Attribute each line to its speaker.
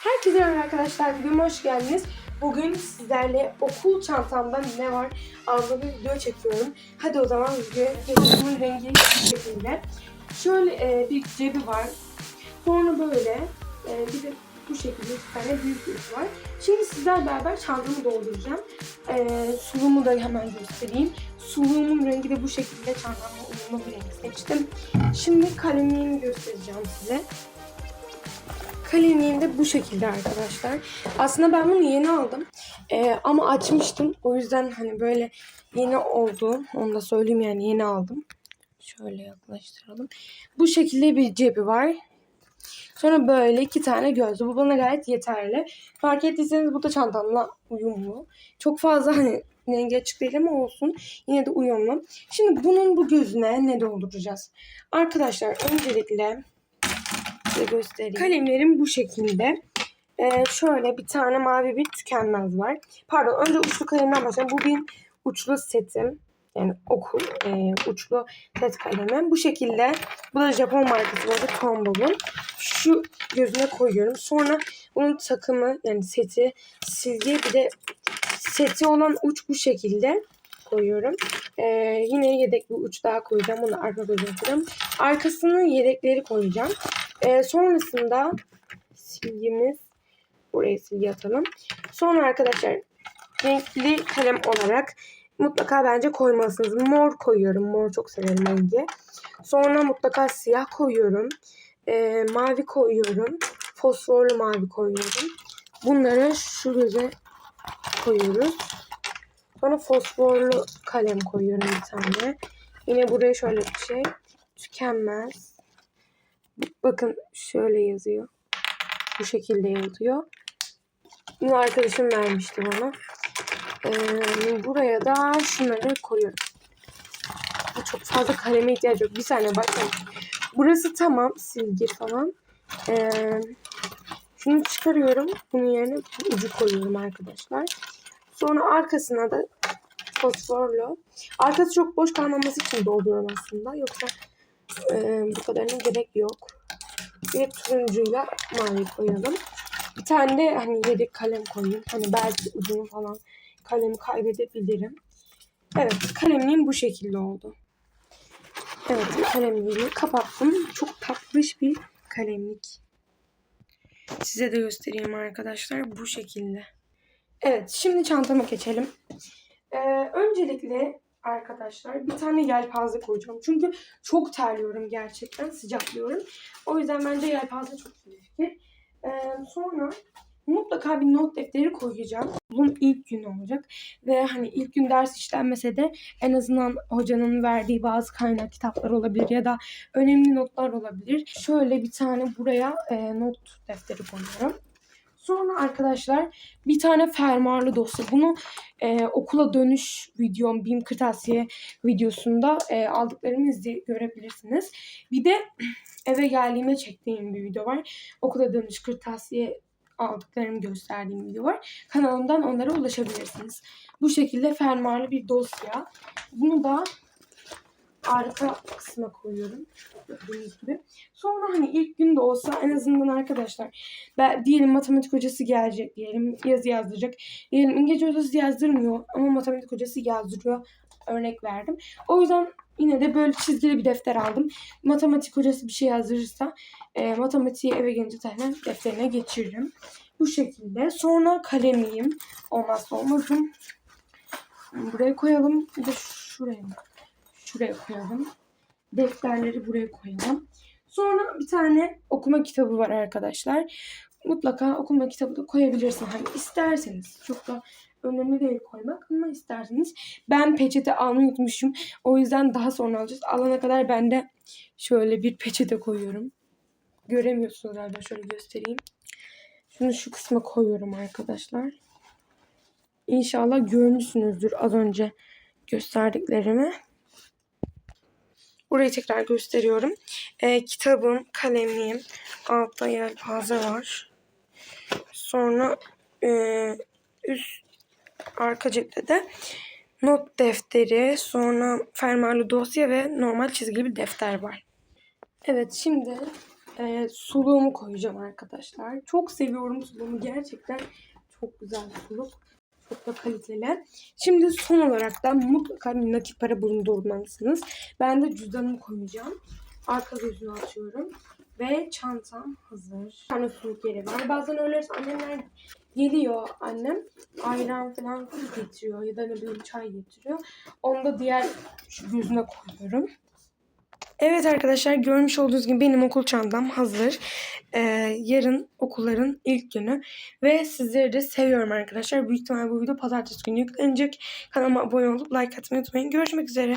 Speaker 1: Herkese merhaba arkadaşlar. Videoma hoş geldiniz. Bugün sizlerle okul çantamda ne var adlı bir video çekiyorum. Hadi o zaman videoya geçelim. rengi şekilde. Şöyle e, bir cebi var. Sonra böyle e, bir de bu şekilde bir tane büyük bir var. Şimdi sizler beraber çantamı dolduracağım. E, suluğumu da hemen göstereyim. Suluğumun rengi de bu şekilde çantamla uyumlu bir renk seçtim. Şimdi kalemliğimi göstereceğim size. Kalemliğim de bu şekilde arkadaşlar. Aslında ben bunu yeni aldım. Ee, ama açmıştım. O yüzden hani böyle yeni oldu. Onu da söyleyeyim yani yeni aldım. Şöyle yaklaştıralım. Bu şekilde bir cebi var. Sonra böyle iki tane gözlü. Bu bana gayet yeterli. Fark ettiyseniz bu da çantamla uyumlu. Çok fazla hani rengi açık değil ama olsun. Yine de uyumlu. Şimdi bunun bu gözüne ne dolduracağız? Arkadaşlar öncelikle size göstereyim. Kalemlerim bu şekilde. Ee, şöyle bir tane mavi bir tükenmez var. Pardon önce uçlu kalemden başlayalım. Bu benim uçlu setim. Yani okul e, uçlu set kalemim. Bu şekilde. Bu da Japon markası bu arada Tombow'un. Şu gözüne koyuyorum. Sonra bunun takımı yani seti silgi bir de seti olan uç bu şekilde koyuyorum. Ee, yine yedek bir uç daha koyacağım. Bunu arka gözüne koyacağım. Arkasını yedekleri koyacağım. Ee, sonrasında silgimiz buraya silgi atalım. Sonra arkadaşlar renkli kalem olarak mutlaka bence koymalısınız. Mor koyuyorum. Mor çok severim rengi. Sonra mutlaka siyah koyuyorum. Ee, mavi koyuyorum. Fosforlu mavi koyuyorum. Bunları şu göze koyuyoruz. Sonra fosforlu kalem koyuyorum bir tane. Yine buraya şöyle bir şey. Tükenmez. Bakın şöyle yazıyor. Bu şekilde yazıyor. Bunu arkadaşım vermişti bana. Ee, buraya da şunları koyuyorum. Çok fazla kaleme ihtiyacı yok. Bir saniye bakın. Burası tamam. Silgi falan. Ee, şunu çıkarıyorum. Bunun yerine ucu koyuyorum arkadaşlar. Sonra arkasına da fosforlu. Arkası çok boş kalmaması için dolduruyorum aslında. Yoksa e, bu kadarına gerek yok. Bir turuncuyla mavi koyalım. Bir tane de hani yedek kalem koyayım. Hani belki ucunu falan kalemi kaybedebilirim. Evet kalemliğim bu şekilde oldu. Evet kalemliğimi kapattım. Çok tatlış bir kalemlik. Size de göstereyim arkadaşlar bu şekilde. Evet şimdi çantama geçelim. Ee, öncelikle arkadaşlar bir tane yelpaze koyacağım. Çünkü çok terliyorum gerçekten sıcaklıyorum. O yüzden bence yelpaze çok iyi bir fikir. Ee, sonra mutlaka bir not defteri koyacağım. Bunun ilk günü olacak. Ve hani ilk gün ders işlenmese de en azından hocanın verdiği bazı kaynak kitaplar olabilir ya da önemli notlar olabilir. Şöyle bir tane buraya e, not defteri koyuyorum. Sonra arkadaşlar bir tane fermuarlı dosya. Bunu e, okula dönüş videom, BİM kırtasiye videosunda e, aldıklarımı görebilirsiniz. Bir de eve geldiğimde çektiğim bir video var. Okula dönüş kırtasiye aldıklarımı gösterdiğim video var. Kanalımdan onlara ulaşabilirsiniz. Bu şekilde fermuarlı bir dosya. Bunu da arka kısma koyuyorum. Gördüğünüz gibi. Sonra hani ilk gün de olsa en azından arkadaşlar ben diyelim matematik hocası gelecek diyelim yazı yazdıracak. Diyelim İngilizce hocası yazdırmıyor ama matematik hocası yazdırıyor. Örnek verdim. O yüzden yine de böyle çizgili bir defter aldım. Matematik hocası bir şey yazdırırsa e, matematiği eve gelince zaten defterine geçiririm. Bu şekilde. Sonra kalemiyim. Olmazsa olmazım. Buraya koyalım. Bir de şuraya şuraya koyalım. Defterleri buraya koyalım. Sonra bir tane okuma kitabı var arkadaşlar. Mutlaka okuma kitabı da koyabilirsiniz. Hani isterseniz. Çok da önemli değil koymak ama isterseniz. Ben peçete almayı unutmuşum. O yüzden daha sonra alacağız. Alana kadar ben de şöyle bir peçete koyuyorum. Göremiyorsunuz galiba. Şöyle göstereyim. Şunu şu kısma koyuyorum arkadaşlar. İnşallah görmüşsünüzdür az önce gösterdiklerimi. Burayı tekrar gösteriyorum. Ee, kitabım, kalemliğim, altta yelpaze var. Sonra e, üst arka cepte de not defteri, sonra fermuarlı dosya ve normal çizgili bir defter var. Evet şimdi e, suluğumu koyacağım arkadaşlar. Çok seviyorum suluğumu. Gerçekten çok güzel suluk. Da kaliteli. Şimdi son olarak da mutlaka bir nakit para bulundurmalısınız. Ben de cüzdanımı koyacağım. Arka gözünü açıyorum. Ve çantam hazır. Bir tane suluk yeri var. Bazen öyle annemler geliyor annem. Ayran falan getiriyor ya da ne bileyim çay getiriyor. Onu da diğer gözüne koyuyorum. Evet arkadaşlar görmüş olduğunuz gibi benim okul çantam hazır. Ee, yarın okulların ilk günü. Ve sizleri de seviyorum arkadaşlar. Büyük ihtimalle bu video pazartesi günü yüklenecek. Kanalıma abone olup like atmayı unutmayın. Görüşmek üzere.